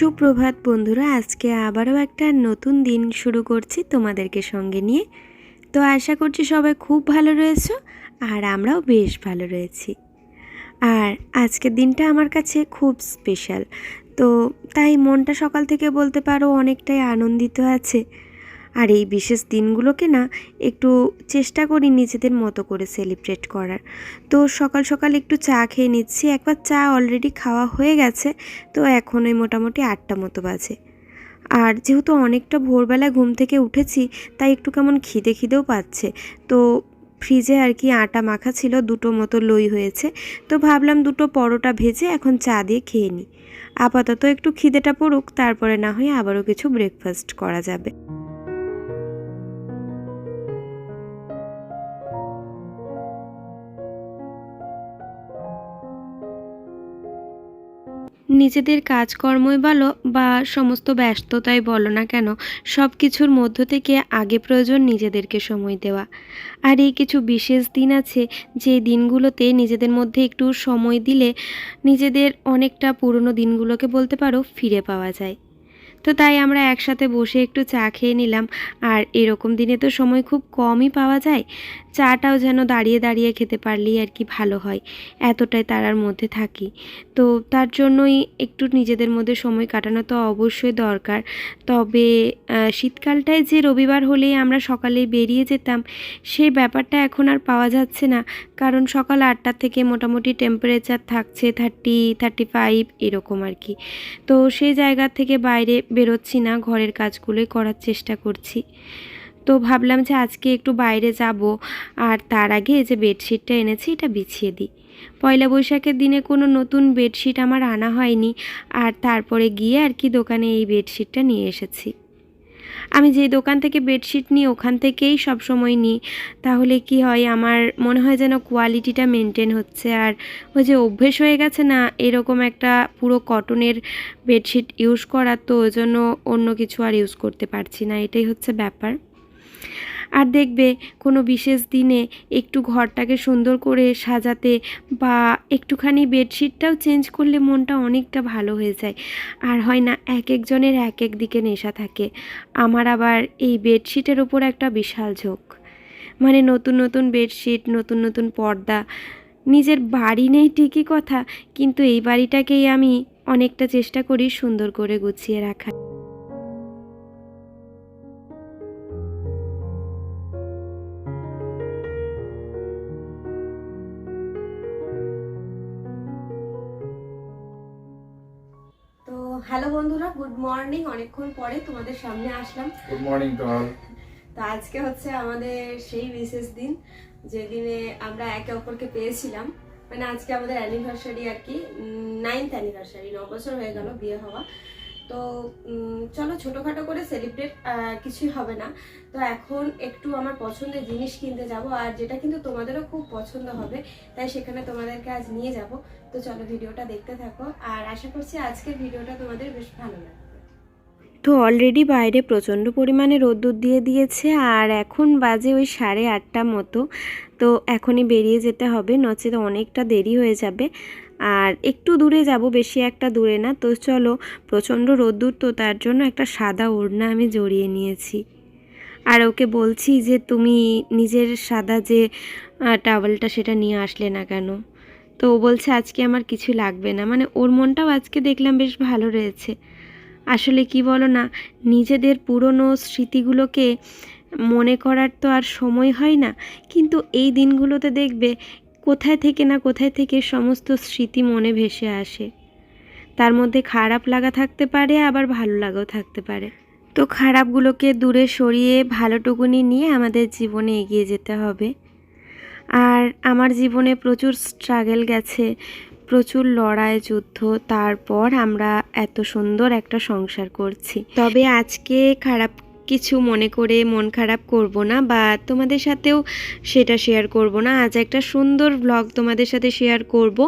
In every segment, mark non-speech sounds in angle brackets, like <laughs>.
সুপ্রভাত বন্ধুরা, আজকে আবারও একটা নতুন দিন শুরু করছি তোমাদেরকে সঙ্গে নিয়ে। তো আশা করছি সবাই খুব ভালো রয়েছে আর আমরাও বেশ ভালো রয়েছি। আর আজকের দিনটা আমার কাছে খুব স্পেশাল। তো তাই মনটা সকাল থেকে বলতে পারো অনেকটাই আনন্দিত আছে। আর এই বিশেষ দিনগুলোকে না একটু চেষ্টা করি নিজেদের মতো করে সেলিব্রেট করার। তো সকাল সকাল একটু চা খেয়ে নিচ্ছি, একবার চা অলরেডি খাওয়া হয়ে গেছে, তো এখন ওই মোটামুটি আটটা মতো বাজে। আর যেহেতু অনেকটা ভোরবেলা ঘুম থেকে উঠেছি, তাই একটু কেমন খিদে খিদেও পাচ্ছে। তো ফ্রিজে আর কি আটা মাখা ছিল, দুটো মতো লই হয়েছে, তো ভাবলাম দুটো পরোটা ভেজে এখন চা দিয়ে খেয়ে নিই। আপাতত একটু খিদেটা পড়ুক, তারপরে না হয় আবারও কিছু ব্রেকফাস্ট করা যাবে। নিজেদের কাজকর্মই বলো বা সমস্ত ব্যস্ততাই বলো না কেন সব কিছুর মধ্য থেকে আগে প্রয়োজন নিজেদেরকে সময় দেওয়া। আর এই কিছু বিশেষ দিন আছে, যে দিনগুলোতে নিজেদের মধ্যে একটু সময় দিলে নিজেদের অনেকটা পুরনো দিনগুলোকে বলতে পারো ফিরে পাওয়া যায়। তো তাই আমরা একসাথে বসে একটু চা খেয়ে নিলাম। আর এরকম দিনে তো সময় খুব কমই পাওয়া যায়। চাটাও যেন দাঁড়িয়ে দাঁড়িয়ে খেতে পারলেই আর কি ভালো হয়। এতটাই তারার মধ্যে থাকি। তো তার জন্যই একটু নিজেদের মধ্যে সময় কাটানো তো অবশ্যই দরকার। তবে শীতকালটায় যে রবিবার হলেই আমরা সকালে বেরিয়ে যেতাম সেই ব্যাপারটা এখন আর পাওয়া যাচ্ছে না। কারণ সকাল আটটা থেকে মোটামুটি টেম্পারেচার থাকছে থার্টি থার্টি ফাইভ এরকম আর কি। তো সেই জায়গা থেকে বাইরে বেরোচ্ছি না, ঘরের কাজগুলোই করার চেষ্টা করছি। তো ভাবলাম যে আজকে একটু বাইরে যাব, আর তার আগে যে বেডশিটটা এনেছি, এটা বিছিয়ে দিই। পয়লা বৈশাখের দিনে কোনো নতুন বেডশিট আমার আনা হয়নি, আর তারপরে গিয়ে আর কি দোকানে এই বেডশিটটা নিয়ে এসেছি। আমি যে দোকান থেকে বেডশিট নিই, ওখান থেকেই সব সময় নিই। তাহলে কি হয়, আমার মনে হয় যেন কোয়ালিটিটা মেনটেন হচ্ছে। আর ওই যে অভ্যেস হয়ে গেছে না, এরকম একটা পুরো কটনের বেডশিট ইউজ করার তো ওই জন্য অন্য কিছু আর ইউজ করতে পারছি না। এটাই হচ্ছে ব্যাপার। আর দেখবে কোনো বিশেষ দিনে একটু ঘরটাকে সুন্দর করে সাজাতে বা একটুখানি বেডশিটটাও চেঞ্জ করলে মনটা অনেকটা ভালো হয়ে যায়। আর হয় না, এক একজনের এক এক দিকে নেশা থাকে। আমার আবার এই বেডশিটের ওপর একটা বিশাল ঝোঁক। মানে নতুন নতুন বেডশিট, নতুন নতুন পর্দা, নিজের বাড়ি নেই ঠিকই কথা, কিন্তু এই বাড়িটাকেই আমি অনেকটা চেষ্টা করি সুন্দর করে গুছিয়ে রাখার। হ্যালো বন্ধুরা গুড মর্নিং। অনেকক্ষণ পরে তোমাদের সামনে আসলাম। Good morning to all. তো আজকে হচ্ছে আমাদের সেই বিশেষ দিন যেদিনে আমরা একে অপরকে পেয়েছিলাম। মানে আজকে আমাদের অ্যানিভার্সারি আর কি নাইন্থ অ্যানিভার্সারি ন বছর হয়ে গেল বিয়ে হওয়া। তো চলো ছোটোখাটো করে সেলিব্রেট কিছুই হবে না। তো এখন একটু আমার পছন্দের জিনিস কিনতে যাব, আর যেটা কিন্তু তোমাদেরও খুব পছন্দ হবে, তাই সেখানে তোমাদেরকে আজ নিয়ে যাব। তো চলো ভিডিওটা দেখতে থাকো, আর আশা করছি আজকের ভিডিওটা তোমাদের বেশ ভালো লাগবে। তো অলরেডি বাইরে প্রচণ্ড পরিমাণে রোদ্দুর দিয়ে দিয়েছে, আর এখন বাজে ওই সাড়ে আটটা মতো। তো এখনই বেরিয়ে যেতে হবে, নচেত অনেকটা দেরি হয়ে যাবে। আর একটু দূরে যাব, বেশি একটা দূরে না। তো চলো, প্রচণ্ড রোদ্দুর তো, তার জন্য একটা সাদা ওড়না আমি জড়িয়ে নিয়েছি। আর ওকে বলছি যে, তুমি নিজের সাদা যে টাওয়েলটা সেটা নিয়ে আসলে না কেন? তো ও বলছে, আজকে আমার কিছু লাগবে না। মানে ওর মনটাও আজকে দেখলাম বেশ ভালো রয়েছে। আসলে কি বলো না, নিজেদের পুরনো স্মৃতিগুলোকে মনে করার তো আর সময় হয় না। কিন্তু এই দিনগুলোতে দেখবে কোথায় থেকে না কোথায় থেকে সমস্ত স্মৃতি মনে ভেসে আসে। তার মধ্যে খারাপ লাগা থাকতে পারে, আবার ভালো লাগাও থাকতে পারে। তো খারাপগুলোকে দূরে সরিয়ে ভালোটুকুনি নিয়ে আমাদের জীবনে এগিয়ে যেতে হবে। আর আমার জীবনে প্রচুর স্ট্রাগল গেছে, প্রচুর লড়াই, যুদ্ধ, তারপর আমরা এত সুন্দর একটা সংসার করছি। তবে আজকে খারাপ কিছু মনে করে মন খারাপ করব না বা তোমাদের সাথেও সেটা শেয়ার করব না। আজ একটা সুন্দর ব্লগ তোমাদের সাথে শেয়ার করব।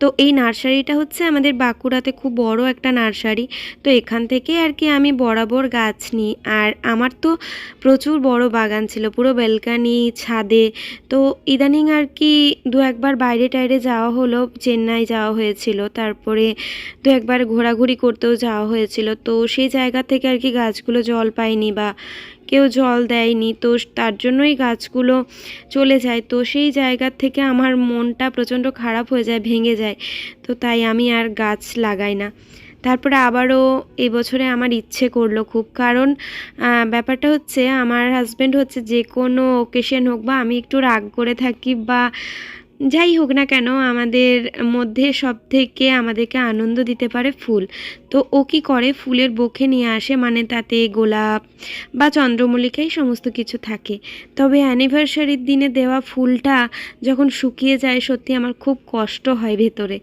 তো এই নার্সারিটা হচ্ছে আমাদের বাঁকুড়াতে খুব বড় একটা নার্সারি। তো এখান থেকে আর কি আমি বরাবর গাছ নিই। আর আমার তো প্রচুর বড় বাগান ছিল, পুরো বেলকানি ছাদে। তো ইদানিং আর কি দু একবার বাইরে টাইরে যাওয়া হলো, চেন্নাই যাওয়া হয়েছিল। তারপরে দু একবার ঘোরাঘুরি করতেও যাওয়া হয়েছিল। তো সেই জায়গা থেকে আর কি গাছগুলো জল পায়নি বা কেউ জল দেয়নি, তো তার জন্যই গাছগুলো চলে যায়। তো সেই জায়গা থেকে আমার মনটা প্রচণ্ড খারাপ হয়ে যায়, ভেঙে যায়। তো তাই আমি আর গাছ লাগাই না। তারপরে আবারও এবছরে আমার ইচ্ছে করল খুব। কারণ ব্যাপারটা হচ্ছে, আমার হাজব্যান্ড হচ্ছে যে কোনো ওকেশন হোক বা আমি একটু রাগ করে থাকি বা যাই হোক না কেন, আমাদের মধ্যে সব থেকে আমাদেরকে আনন্দ দিতে পারে ফুল। তো ও কি করে? ফুলের বোখে নিয়ে আসে মানে তাতে গোলাপ বা চন্দ্রমল্লিকাই সমস্ত কিছু থাকে। তবে অ্যানিভার্সারির দিনে দেওয়া ফুলটা যখন শুকিয়ে যায়, সত্যি আমার খুব কষ্ট হয় ভেতরে।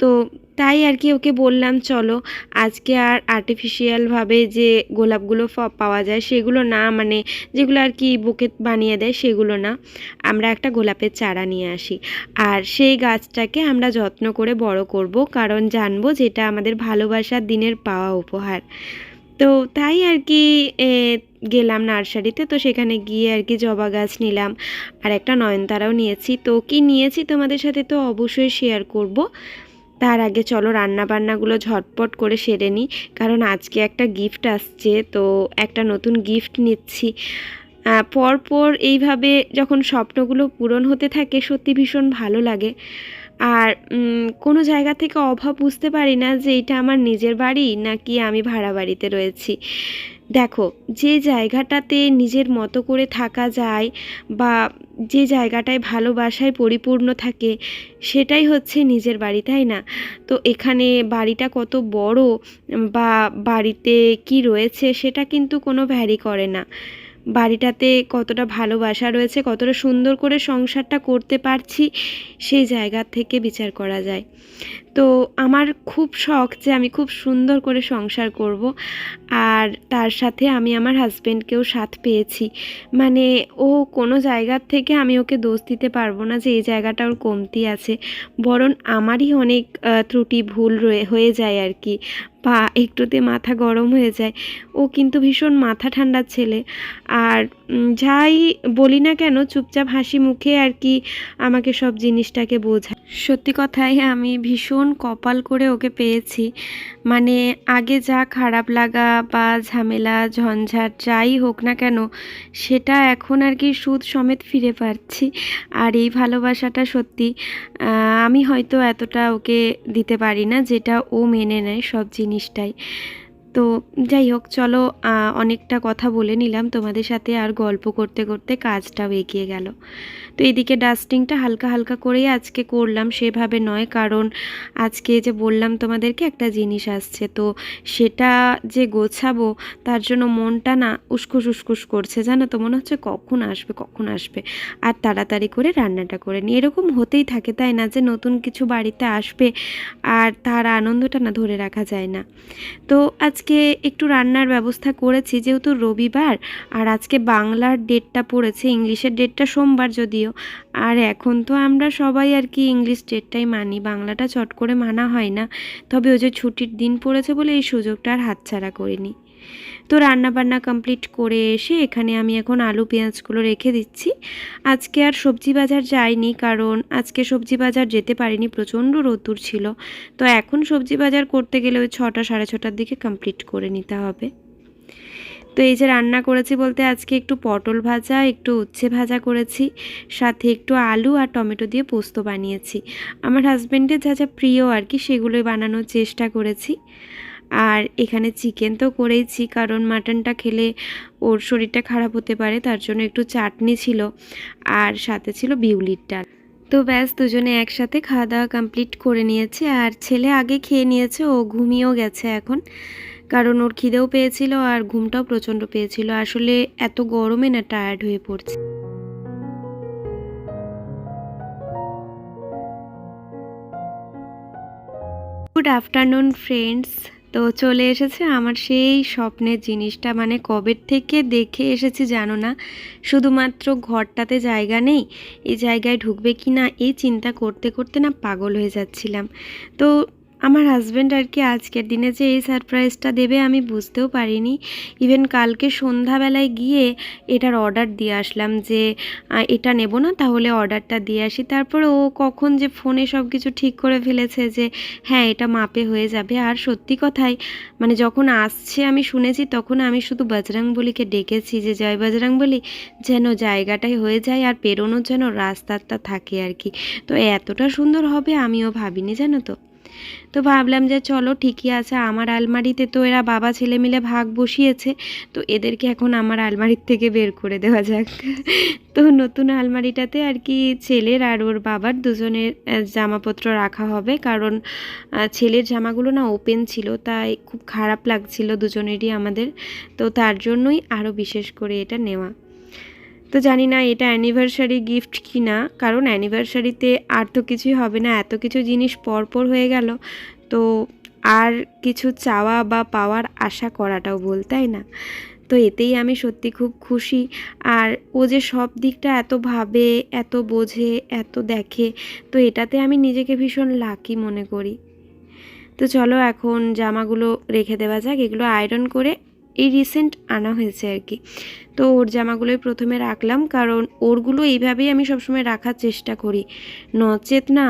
তো তাই আর কি ওকে বললাম, চলো, আজকে আর আর্টিফিশিয়ালভাবে যে গোলাপগুলো পাওয়া যায় সেগুলো না মানে যেগুলো আর কি বুকে বানিয়ে দেয় সেগুলো না। আমরা একটা গোলাপের চারা নিয়ে আসি। আর সেই গাছটাকে আমরা যত্ন করে বড় করব, কারণ জানব যেটা আমাদের ভালোবাসার দিনের পাওয়া উপহার। তো তাই আর কি গেলাম নার্সারিতে। তো সেখানে গিয়ে আর কি জবা গাছ নিলাম, আর একটা নয়নতারাও নিয়েছি। তো কি নিয়েছি তোমাদের সাথে তো অবশ্যই শেয়ার করব। তার আগে চলো রান্না বান্নাগুলো ঝটপট করে সেরে নিই, কারণ আজকে একটা গিফট আসছে, তো একটা নতুন গিফট নিচ্ছি। পরপর এইভাবে যখন স্বপ্নগুলো পূরণ হতে থাকে, সত্যি ভীষণ ভালো লাগে। আর কোনো জায়গা থেকে অভাব বুঝতে পারি না যে এটা আমার নিজের বাড়ি নাকি আমি ভাড়া বাড়িতে রয়েছি। দেখো, যে জায়গাটাতে নিজের মতো করে থাকা যায় বা যে জায়গাটায় ভালোবাসায় পরিপূর্ণ থাকে, সেটাই হচ্ছে নিজের বাড়ি, তাই না? তো এখানে বাড়িটা কত বড় বা বাড়িতে কি রয়েছে, সেটা কিন্তু কোনো ভ্যারি করে না। বাড়িটাতে কতটা ভালোবাসা রয়েছে, কতটা সুন্দর করে সংসারটা করতে পারছি, সেই জায়গা থেকে বিচার করা যায়। তো আমার খুব শখ যে আমি খুব সুন্দর করে সংসার করব, আর তার সাথে আমি আমার হাজব্যান্ডকেও সাথ পেয়েছি। মানে ও কোনো জায়গার থেকে আমি ওকে দোষ দিতে পারব না যে এই জায়গাটা ওর কমতি আছে, বরং আমারই অনেক ত্রুটি ভুল রয়ে, হয়ে যায় আর কি। বা একটুতে মাথা গরম হয়ে যায়। ও কিন্তু ভীষণ মাথা ঠান্ডা ছেলে। আর যাই বলি না কেন, চুপচাপ হাসি মুখে আর কি আমাকে সব জিনিসটাকে বোঝায়। সত্যি কথাই আমি ভীষণ কপাল করে ওকে পেয়েছি। মানে আগে যা খারাপ লাগা বা ঝামেলা, ঝঞ্ঝাট যাই হোক না কেন, সেটা এখন আর কি সুদ সমেত ফিরে পাচ্ছি। আর এই ভালোবাসাটা সত্যি আমি হয়তো এতটা ওকে দিতে পারি না, যেটা ও মেনে নেয় সব জিনিসটাই। তো যাই হোক, চলো অনেকটা কথা বলে নিলাম। তোমাদের সাথে আর গল্প করতে করতে কাজটাও এগিয়ে গেল। তো এদিকে ডাস্টিংটা হালকা হালকা করেই আজকে করলাম, সেভাবে নয়। কারণ আজকে যে বললাম তোমাদেরকে, একটা জিনিস আসছে। তো সেটা যে গোছাবো, তার জন্য মনটা না উস্কুস উস্কুস করছে। জানো তো, মনে হচ্ছে কখন আসবে কখন আসবে। আর তাড়াতাড়ি করে রান্নাটা করে নিই। এরকম হতেই থাকে, তাই না? যে নতুন কিছু বাড়িতে আসবে আর তার আনন্দটা না ধরে রাখা যায় না। তো আজকে একটু রান্নার ব্যবস্থা করেছি, যেহেতু রবিবার, আর আজকে বাংলার ডেটটা পড়েছে, ইংলিশের ডেটটা সোমবার যদিও। আর এখন তো আমরা সবাই আর কি ইংলিশ ডেটটাই মানি, বাংলাটা চট করে মানা হয় না। তবে ওই যে ছুটির দিন পড়েছে বলে এই সুযোগটা আর হাতছাড়া করিনি। তো রান্না বান্না কমপ্লিট করে এসে এখানে আমি এখন আলু পেঁয়াজগুলো রেখে দিচ্ছি। আজকে আর সবজি বাজার যাইনি কারণ আজকে সবজি বাজার যেতে পারিনি, প্রচণ্ড রোদ্দুর ছিল। তো এখন সবজি বাজার করতে গেলে ওই ছটা সাড়ে ছটার দিকে কমপ্লিট করে নিতে হবে। তো এই যে রান্না করেছি বলতে আজকে একটু পটল ভাজা, একটু উচ্ছে ভাজা করেছি, সাথে একটু আলু আর টমেটো দিয়ে পোস্ত বানিয়েছি। আমার হাজব্যান্ডের যা যা প্রিয় আর কি সেগুলোই বানানোর চেষ্টা করেছি। আর এখানে চিকেন তো করেইছি, কারণ মাটনটা খেলে ওর শরীরটা খারাপ হতে পারে, তার জন্য একটু চাটনি ছিল আর সাথে ছিল বিউলির ডাল। তো ব্যাস, দুজনে একসাথে খাওয়া দাওয়া কমপ্লিট করে নিয়েছি আর ছেলে আগে খেয়ে নিয়েছে, ও ঘুমিয়েও গেছে এখন। কারণ ওর খিদেও পেয়েছিল আর ঘুমটাও প্রচণ্ড পেয়েছিল। আসলে এত গরমে না টায়ার্ড হয়ে পড়ছে। গুড আফটারনুন ফ্রেন্ডস তো চলে এসেছে আমার সেই স্বপ্নের জিনিসটা মানে কবের থেকে দেখে এসেছি জানো না? শুধুমাত্র ঘরটাতে জায়গা নেই, এই জায়গায় ঢুকবে কি না এই চিন্তা করতে করতে না পাগল হয়ে যাচ্ছিলাম। তো আমার হাজব্যান্ড আর কি আজকের দিনে যে এই সারপ্রাইজটা দেবে আমি বুঝতেও পারিনি। ইভেন কালকে সন্ধ্যাবেলায় গিয়ে এটার অর্ডার দিয়ে আসলাম যে এটা নেব না, তাহলে অর্ডারটা দিয়ে আসি। তারপরে ও কখন যে ফোনে সব কিছু ঠিক করে ফেলেছে যে হ্যাঁ এটা মাপে হয়ে যাবে। আর সত্যি কথাই মানে যখন আসছে আমি শুনেছি, তখন আমি শুধু বলিকে ডেকেছি যে, জয় বলি, যেন জায়গাটাই হয়ে যায় আর পেরোনোর যেন রাস্তাটা থাকে আর কি। তো এতটা সুন্দর হবে আমিও ভাবিনি, জানো তো? তো ভাবলাম যে চলো ঠিকই আছে, আমার আলমারিতে তো এরা বাবা ছেলে মিলে ভাগ বসিয়েছে, তো এদেরকে এখন আমার আলমারির থেকে বের করে দেওয়া যাক। তো নতুন আলমারিটাতে আর কি ছেলের আর ওর বাবার দুজনের জামাপত্র রাখা হবে, কারণ ছেলের জামাগুলো না ওপেন ছিল, তাই খুব খারাপ লাগছিল দুজনেরই আমাদের, তো তার জন্যই আরও বিশেষ করে এটা নেওয়া। তো জানি না এটা অ্যানিভার্সারি গিফট কি না কারণ অ্যানিভার্সারিতে আর তো কিছুই হবে না, এত কিছু জিনিস পরপর হয়ে গেল। তো আর কিছু চাওয়া বা পাওয়ার আশা করাটাও ভুল, তাই না? তো এতেই আমি সত্যি খুব খুশি। আর ও যে সব দিকটা এত ভাবে, এত বোঝে, এত দেখে, তো এটাতে আমি নিজেকে ভীষণ লাকি মনে করি। তো চলো এখন জামাগুলো রেখে দেওয়া যাক, এগুলো আয়রন করে এই রিসেন্ট আনা হয়েছে আর কি। তো ওর জামাগুলোই প্রথমে রাখলাম, কারণ ওরগুলো এইভাবেই আমি সবসময় রাখার চেষ্টা করি। নচেত না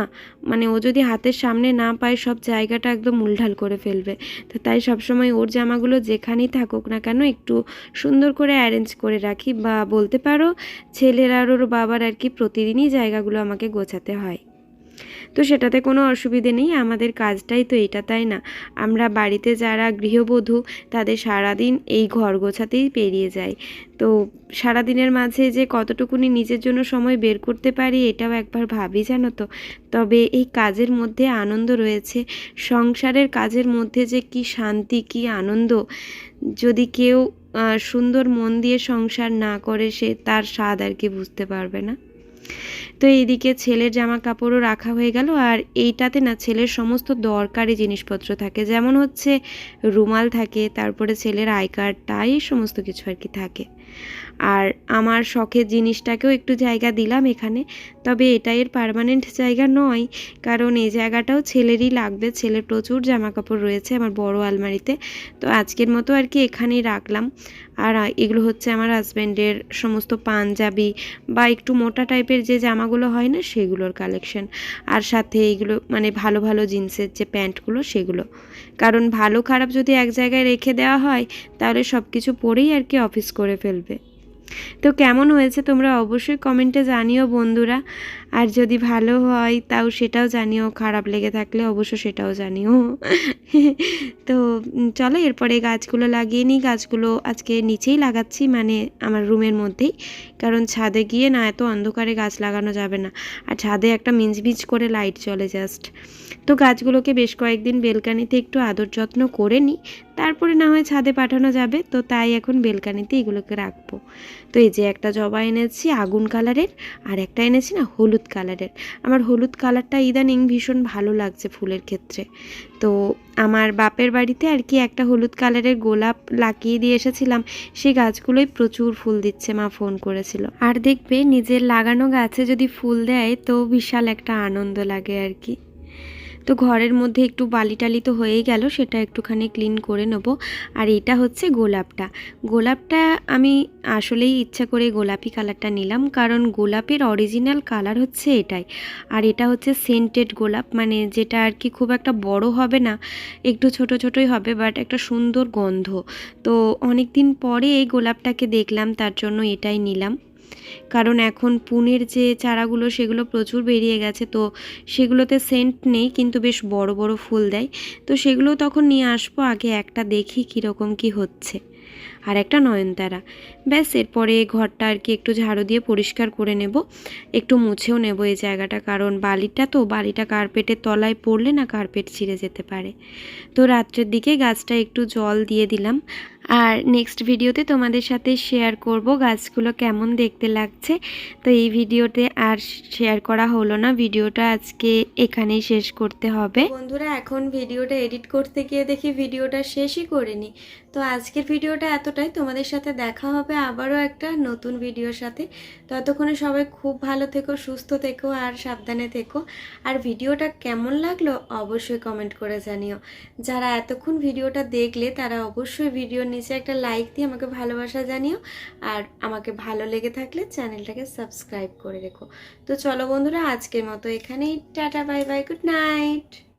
মানে ও যদি হাতের সামনে না পায়, সব জায়গাটা একদম উলঢাল করে ফেলবে। তো তাই সবসময় ওর জামাগুলো যেখানেই থাকুক না কেন, একটু সুন্দর করে অ্যারেঞ্জ করে রাখি। বা বলতে পারো, ছেলের আর ওর বাবার আর কি প্রতিদিনই জায়গাগুলো আমাকে গোছাতে হয়। তো সেটাতে কোনো অসুবিধে নেই, আমাদের কাজটাই তো এটা, তাই না? আমরা বাড়িতে যারা গৃহবধূ, তাদের সারাদিন এই ঘর গোছাতেই পেরিয়ে যায় তো সারাদিনের মাঝে যে কতটুকুনি নিজের জন্য সময় বের করতে পারি, এটাও একবার ভাবি জানো তো? তবে এই কাজের মধ্যে আনন্দ রয়েছে। সংসারের কাজের মধ্যে যে কি শান্তি, কি আনন্দ। যদি কেউ সুন্দর মন দিয়ে সংসার না করে, সে তার স্বাদ আর কি বুঝতে পারবে না? তো এইদিকে ছেলের জামা কাপড়ও রাখা হয়ে গেল আর এইটাতে না ছেলের সমস্ত দরকারি জিনিসপত্র থাকে। যেমন হচ্ছে রুমাল থাকে, তারপরে ছেলের আই কার্ডটা এই সমস্ত কিছু আর কি থাকে। আর আমার শখের জিনিসটাকেও একটু জায়গা দিলাম এখানে। তবে এটা এর পার্মানেন্ট জায়গা নয়, কারণ এই জায়গাটাও ছেলেরই লাগবে। ছেলের প্রচুর জামা কাপড় রয়েছে আমার বড় আলমারিতে। তো আজকের মতো আর কি এখানেই রাখলাম। আর এগুলো হচ্ছে আমার হাজব্যান্ডের সমস্ত পাঞ্জাবি বা একটু মোটা টাইপের যে জামাগুলো হয় না, সেগুলোর কালেকশন আর সাথে এইগুলো মানে ভালো ভালো জিন্সের যে প্যান্টগুলো, সেগুলো। কারণ ভালো খারাপ যদি এক জায়গায় রেখে দেওয়া হয়, তাহলে সব কিছু পরেই আর কি অফিস করে ফেলবে। তো কেমন হয়েছে তোমরা অবশ্যই কমেন্টে জানিও বন্ধুরা। আর যদি ভালো হয়, তাও সেটাও জানিও। খারাপ লেগে থাকলে অবশ্য সেটাও জানিও। <laughs> তো চলো, এরপরে গাছগুলো লাগিয়ে নিই। গাছগুলো আজকে নিচেই লাগাচ্ছি মানে আমার রুমের মধ্যেই। কারণ ছাদে গিয়ে না এত অন্ধকারে গাছ লাগানো যাবে না। আর ছাদে একটা মিঞ্চমিচ করে লাইট চলে জাস্ট। তো গাছগুলোকে বেশ কয়েকদিন বেলকানিতে একটু আদর যত্ন করে নিই। তারপরে না হয় ছাদে পাঠানো যাবে। তো তাই এখন বেলকানিতে এগুলোকে রাখব। তো এই যে একটা জবা এনেছি, আগুন কালারের। আর একটা এনেছি না, হলুদ কালারের। আমার হলুদ কালারটা ইদানিং ভীষণ ভালো লাগছে ফুলের ক্ষেত্রে। তো আমার বাপের বাড়িতে আর কি একটা হলুদ কালারের গোলাপ লাগিয়ে দিয়ে এসেছিলাম, সেই গাছগুলোই প্রচুর ফুল দিচ্ছে, মা ফোন করেছিল। আর দেখবে নিজের লাগানো গাছে যদি ফুল দেয় তো বিশাল একটা আনন্দ লাগে আর কি। তো ঘরের মধ্যে একটু বালি টালি তো হয়েই গেল, সেটা একটুখানি ক্লিন করে নেব। আর এটা হচ্ছে গোলাপটা। গোলাপটা আমি আসলেই ইচ্ছা করে গোলাপি কালারটা নিলাম, কারণ গোলাপের অরিজিনাল কালার হচ্ছে এটাই। আর এটা হচ্ছে সেন্টেড গোলাপ মানে যেটা আর কি খুব একটা বড় হবে না, একটু ছোট ছোটই হবে বাট একটা সুন্দর গন্ধ। তো অনেক দিন পরে এই গোলাপটাকে দেখলাম, তার জন্য এটাই নিলাম। কারণ এখন পুনের যে চারাগুলো, সেগুলো প্রচুর বেরিয়ে গেছে। তো সেগুলোতে সেন্ট নেই, কিন্তু বেশ বড় বড় ফুল দেয়। তো সেগুলো তখন নিয়ে আসব, আগে একটা দেখি কীরকম কি হচ্ছে। আর একটা নয়নতারা। ব্যাস, এরপরে ঘরটা আর কি একটু ঝাড়ু দিয়ে পরিষ্কার করে নেব। একটু মুছেও নেব এই জায়গাটা, কারণ বালিটা তো, বালিটা কার্পেটের তলায় পড়লে না কার্পেট ছিঁড়ে যেতে পারে। তো রাত্রের দিকে গাছটা একটু জল দিয়ে দিলাম। আর নেক্সট ভিডিওতে তোমাদের সাথে শেয়ার করব গাছগুলো কেমন দেখতে লাগছে। তো এই ভিডিওতে আর শেয়ার করা হলো না, ভিডিওটা আজকে এখানেই শেষ করতে হবে। বন্ধুরা, এখন ভিডিওটা এডিট করতে গিয়ে দেখি ভিডিওটা শেষই করিনি। তো আজকের ভিডিওটা এতটাই, তোমাদের সাথে দেখা হবে আবারও একটা নতুন ভিডিওর সাথে। ততক্ষণে সবাই খুব ভালো থেকো, সুস্থ থেকো আর সাবধানে থেকো। আর ভিডিওটা কেমন লাগল অবশ্যই কমেন্ট করে জানিও। যারা এতক্ষণ ভিডিওটা দেখলে তারা অবশ্যই ভিডিওর নিচে একটা লাইক দিয়ে আমাকে ভালোবাসা জানিও। আর আমাকে ভালো লেগে থাকলে চ্যানেলটাকে সাবস্ক্রাইব করে রেখো। তো চলো বন্ধুরা, আজকের মতো এখানেই। Tata bye bye good night